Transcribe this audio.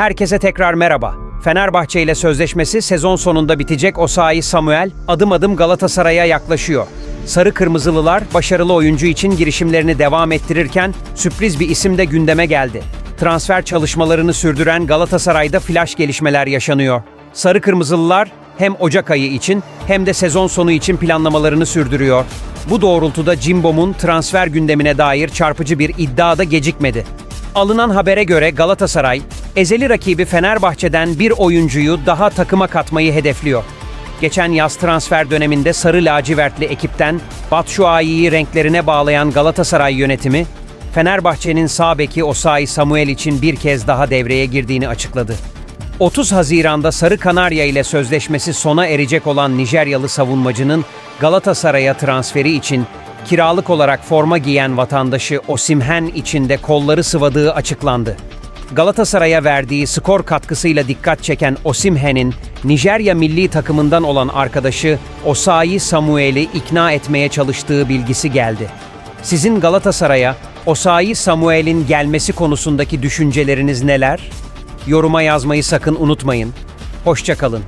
Herkese tekrar merhaba. Fenerbahçe ile sözleşmesi sezon sonunda bitecek Osayi Samuel adım adım Galatasaray'a yaklaşıyor. Sarı Kırmızılılar başarılı oyuncu için girişimlerini devam ettirirken sürpriz bir isim de gündeme geldi. Transfer çalışmalarını sürdüren Galatasaray'da flash gelişmeler yaşanıyor. Sarı Kırmızılılar hem Ocak ayı için hem de sezon sonu için planlamalarını sürdürüyor. Bu doğrultuda Cimbom'un transfer gündemine dair çarpıcı bir iddia da gecikmedi. Alınan habere göre Galatasaray, ezeli rakibi Fenerbahçe'den bir oyuncuyu daha takıma katmayı hedefliyor. Geçen yaz transfer döneminde sarı lacivertli ekipten Batshuayi'yi renklerine bağlayan Galatasaray yönetimi, Fenerbahçe'nin sağ beki Osayi Samuel için bir kez daha devreye girdiğini açıkladı. 30 Haziran'da Sarı Kanarya ile sözleşmesi sona erecek olan Nijeryalı savunmacının Galatasaray'a transferi için kiralık olarak forma giyen vatandaşı Osimhen için de kolları sıvadığı açıklandı. Galatasaray'a verdiği skor katkısıyla dikkat çeken Osimhen'in Nijerya milli takımından olan arkadaşı Osayi Samuel'i ikna etmeye çalıştığı bilgisi geldi. Sizin Galatasaray'a Osayi Samuel'in gelmesi konusundaki düşünceleriniz neler? Yoruma yazmayı sakın unutmayın. Hoşçakalın.